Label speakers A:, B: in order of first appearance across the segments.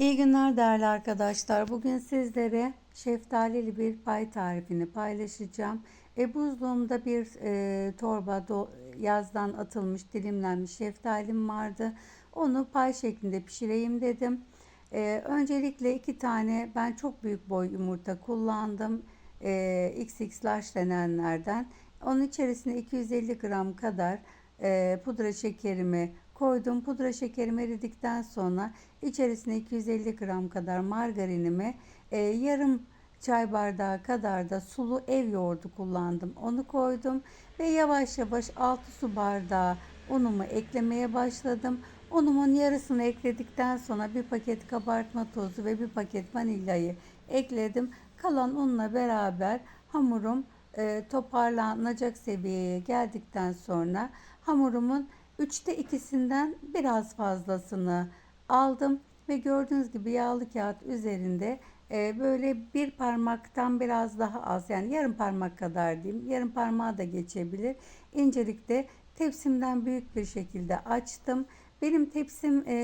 A: İyi günler değerli arkadaşlar. Bugün sizlere şeftalili bir pay tarifini paylaşacağım. E, buzluğumda bir e, torba do- yazdan atılmış dilimlenmiş şeftalim vardı. Onu pay şeklinde pişireyim dedim. E, öncelikle iki tane ben çok büyük boy yumurta kullandım. E, XX large denenlerden. Onun içerisine 250 gram kadar e, pudra şekerimi koydum. Pudra şekerimi eridikten sonra içerisine 250 gram kadar margarinimi, e, yarım çay bardağı kadar da sulu ev yoğurdu kullandım. Onu koydum ve yavaş yavaş 6 su bardağı unumu eklemeye başladım. Unumun yarısını ekledikten sonra bir paket kabartma tozu ve bir paket vanilyayı ekledim. Kalan unla beraber hamurum e, toparlanacak seviyeye geldikten sonra hamurumun üçte ikisinden biraz fazlasını aldım ve gördüğünüz gibi yağlı kağıt üzerinde e, böyle bir parmaktan biraz daha az yani yarım parmak kadar diyeyim yarım parmağı da geçebilir. İncelikte tepsimden büyük bir şekilde açtım benim tepsim e,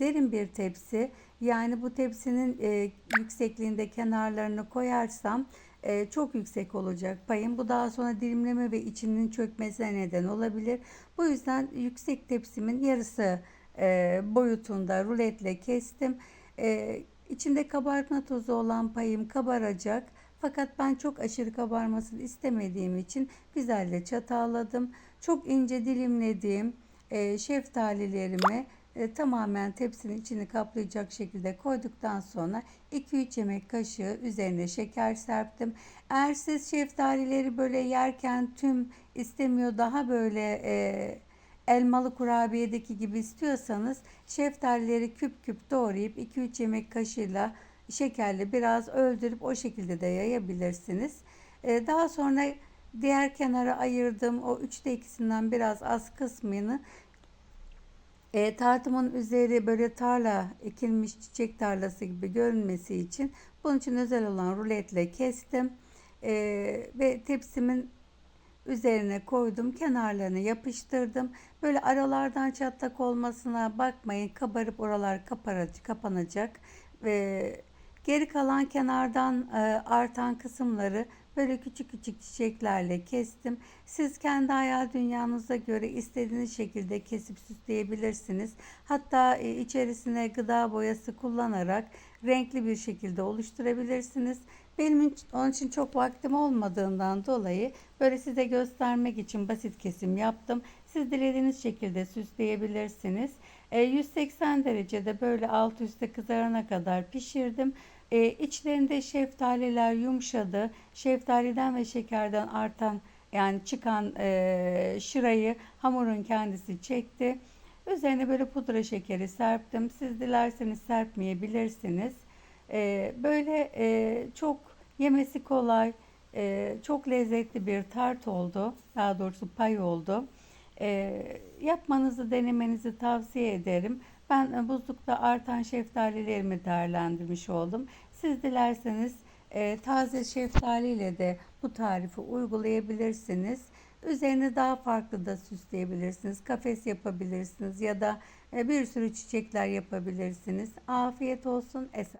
A: derin bir tepsi yani bu tepsinin e, yüksekliğinde kenarlarını koyarsam e, çok yüksek olacak payım. Bu daha sonra dilimleme ve içinin çökmesine neden olabilir. Bu yüzden yüksek tepsimin yarısı e, boyutunda ruletle kestim. E, içinde kabartma tozu olan payım kabaracak. Fakat ben çok aşırı kabarmasını istemediğim için güzelle çatalladım. Çok ince dilimlediğim e, şeftalilerimi e, tamamen tepsinin içini kaplayacak şekilde koyduktan sonra 2-3 yemek kaşığı üzerine şeker serptim. Eğer siz şeftalileri böyle yerken tüm istemiyor daha böyle e, elmalı kurabiyedeki gibi istiyorsanız şeftalileri küp küp doğrayıp 2-3 yemek kaşığıyla şekerli biraz öldürüp o şekilde de yayabilirsiniz. E, daha sonra diğer kenara ayırdığım o üçte ikisinden biraz az kısmını e, tartımın üzeri böyle tarla ekilmiş çiçek tarlası gibi görünmesi için bunun için özel olan ruletle kestim. E, ve tepsimin üzerine koydum. Kenarlarını yapıştırdım. Böyle aralardan çatlak olmasına bakmayın. Kabarıp oralar kaparacak, kapanacak. Ve geri kalan kenardan e, artan kısımları böyle küçük küçük çiçeklerle kestim. Siz kendi hayal dünyanıza göre istediğiniz şekilde kesip süsleyebilirsiniz. Hatta e, içerisine gıda boyası kullanarak renkli bir şekilde oluşturabilirsiniz. Benim onun için çok vaktim olmadığından dolayı böyle size göstermek için basit kesim yaptım. Siz dilediğiniz şekilde süsleyebilirsiniz. E, 180 derecede böyle alt üstte kızarana kadar pişirdim. E, içlerinde şeftaliler yumuşadı. Şeftaliden ve şekerden artan yani çıkan e, şırayı hamurun kendisi çekti. Üzerine böyle pudra şekeri serptim. Siz dilerseniz serpmeyebilirsiniz. E, böyle e, çok yemesi kolay, e, çok lezzetli bir tart oldu. Daha doğrusu pay oldu. E, yapmanızı, denemenizi tavsiye ederim. Ben e, buzlukta artan şeftalilerimi değerlendirmiş oldum. Siz dilerseniz e, taze şeftali ile de bu tarifi uygulayabilirsiniz. Üzerine daha farklı da süsleyebilirsiniz. Kafes yapabilirsiniz ya da e, bir sürü çiçekler yapabilirsiniz. Afiyet olsun. Esen.